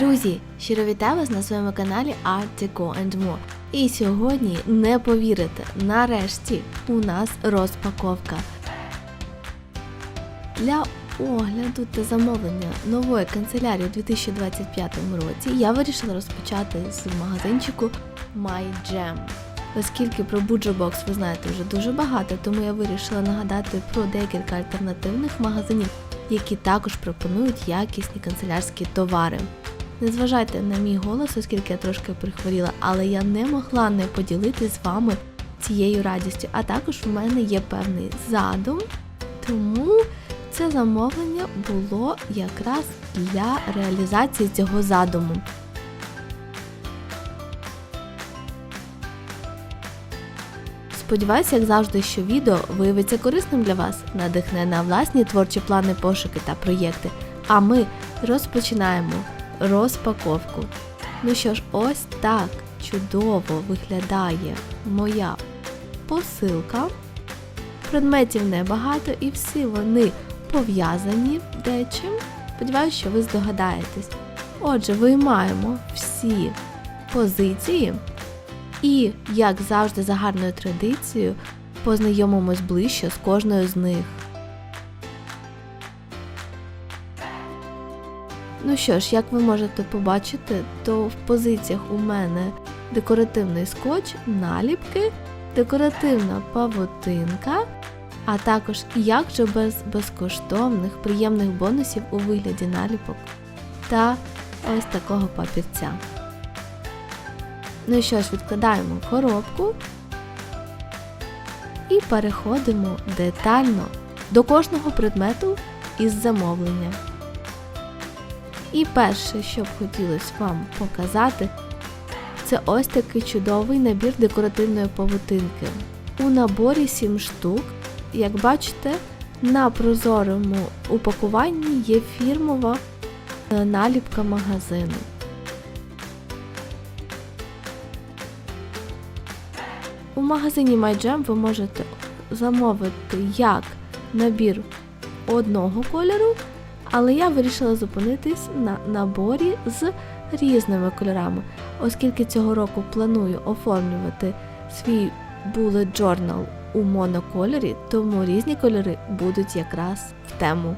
Друзі, щиро вітаю вас на своєму каналі Art Deco and More. І сьогодні не повірите, нарешті у нас розпаковка. Для огляду та замовлення нової канцелярії у 2025 році я вирішила розпочати з магазинчику MyJam. Оскільки про Box ви знаєте вже дуже багато, тому я вирішила нагадати про декілька альтернативних магазинів, які також пропонують якісні канцелярські товари. Не зважайте на мій голос, оскільки я трошки прихворіла, але я не могла не поділитися з вами цією радістю. А також у мене є певний задум, тому це замовлення було якраз для реалізації цього задуму. Сподіваюся, як завжди, що відео виявиться корисним для вас, надихне на власні творчі плани, пошуки та проєкти. А ми розпочинаємо розпаковку. Ну що ж, ось так чудово виглядає моя посилка. Предметів небагато і всі вони пов'язані дечим. Сподіваюся, що ви здогадаєтесь. Отже, виймаємо всі позиції і, як завжди, за гарною традицією, познайомимось ближче з кожною з них. Ну що ж, як ви можете побачити, то в позиціях у мене декоративний скотч, наліпки, декоративна павутинка, а також як же без безкоштовних приємних бонусів у вигляді наліпок та ось такого папірця. Ну що ж, відкладаємо коробку і переходимо детально до кожного предмету із замовлення. І перше, що б хотілося вам показати, це ось такий чудовий набір декоративної павутинки. У наборі 7 штук, як бачите, на прозорому упакуванні є фірмова е, наліпка магазину. У магазині MyJam ви можете замовити як набір одного кольору, але я вирішила зупинитись на наборі з різними кольорами, оскільки цього року планую оформлювати свій Bullet Journal у монокольорі, тому різні кольори будуть якраз в тему.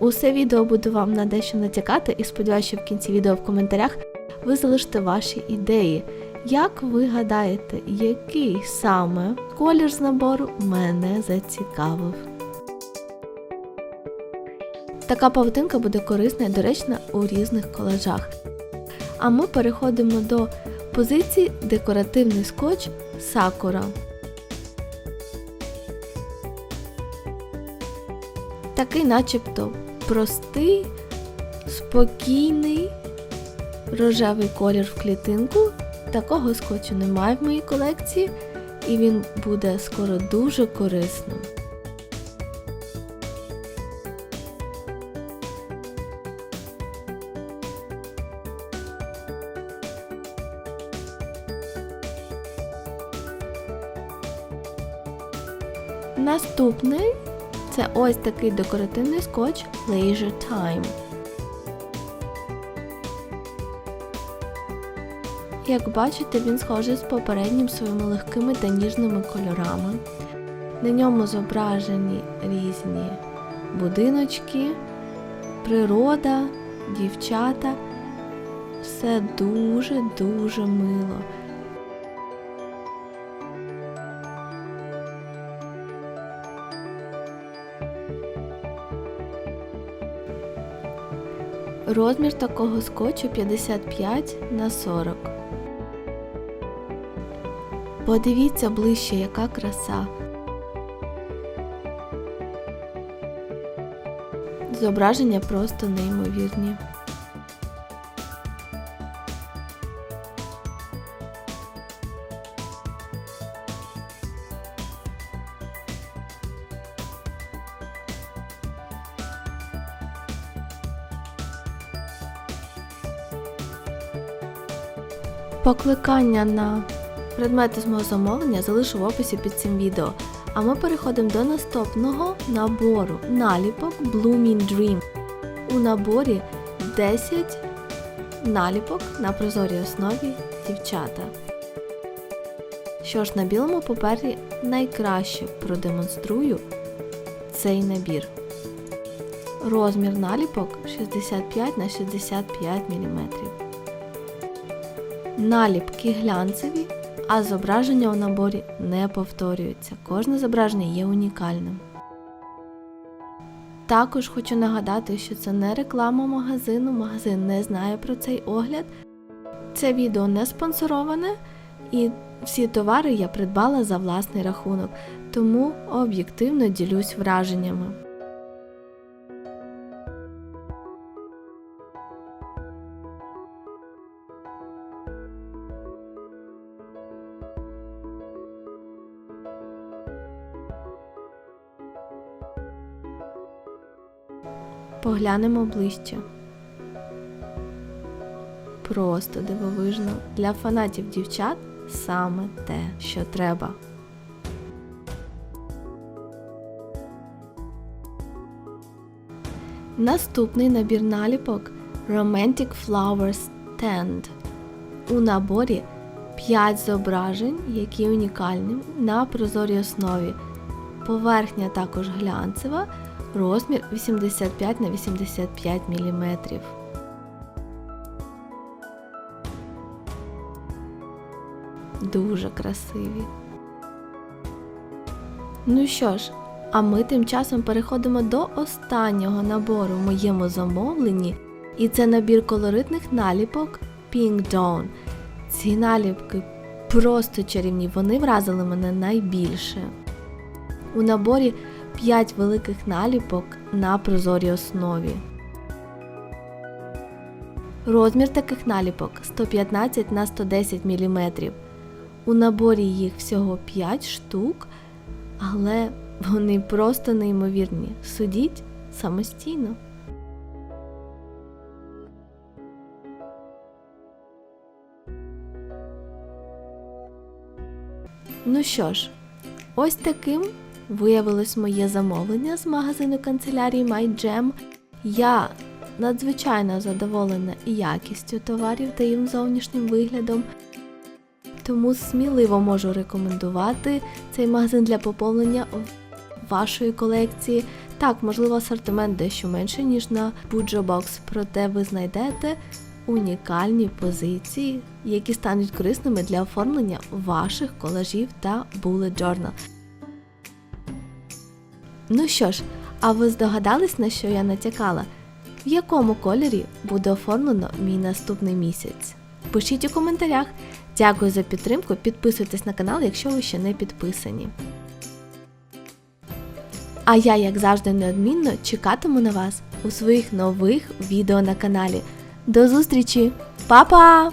Усе відео буду вам на дещо натякати і сподіваюся, що в кінці відео в коментарях ви залишите ваші ідеї. Як ви гадаєте, який саме колір з набору мене зацікавив? Така павутинка буде корисна і доречна у різних колажах. А ми переходимо до позиції декоративний скотч Sakura. Такий начебто простий, спокійний рожевий колір в клітинку. Такого скотчу немає в моїй колекції, і він буде скоро дуже корисним. Наступний це ось такий декоративний скотч Leisure Time. Як бачите, він схожий з попереднім своїми легкими та ніжними кольорами. На ньому зображені різні будиночки, природа, дівчата. Все дуже-дуже мило. Розмір такого скотчу 55 на 40. Подивіться ближче, яка краса. Зображення просто неймовірні. Покликання на предмети з мого замовлення залишу в описі під цим відео. А ми переходимо до наступного набору наліпок Blooming Dream. У наборі 10 наліпок на прозорій основі дівчата. Що ж, на білому папері найкраще продемонструю цей набір. Розмір наліпок 65 на 65 мм. Наліпки глянцеві, а зображення у наборі не повторюються. Кожне зображення є унікальним. Також хочу нагадати, що це не реклама магазину, магазин не знає про цей огляд. Це відео не спонсороване і всі товари я придбала за власний рахунок, тому об'єктивно ділюсь враженнями. Поглянемо ближче. Просто дивовижно. Для фанатів дівчат саме те, що треба. Наступний набір наліпок Romantic Flower Stand. У наборі 5 зображень, які унікальні на прозорій основі. Поверхня також глянцева, розмір 85 на 85 мм. Дуже красиві. Ну що ж, а ми тим часом переходимо до останнього набору в моєму замовленні, і це набір колоритних наліпок Pink Dawn. Ці наліпки просто чарівні, вони вразили мене найбільше. У наборі 5 великих наліпок на прозорій основі. Розмір таких наліпок 115 на 110 мм. У наборі їх всього 5 штук, але вони просто неймовірні. Судіть самостійно. Ну що ж, ось таким виявилось моє замовлення з магазину канцелярії MyJam. Я надзвичайно задоволена і якістю товарів та їм зовнішнім виглядом. Тому сміливо можу рекомендувати цей магазин для поповнення вашої колекції. Так, можливо, асортимент дещо менше, ніж на Box, проте ви знайдете унікальні позиції, які стануть корисними для оформлення ваших колажів та bullet journal. Ну що ж, а ви здогадались, на що я натякала? В якому кольорі буде оформлено мій наступний місяць? Пишіть у коментарях. Дякую за підтримку, підписуйтесь на канал, якщо ви ще не підписані. А я, як завжди, неодмінно чекатиму на вас у своїх нових відео на каналі. До зустрічі! Па-па!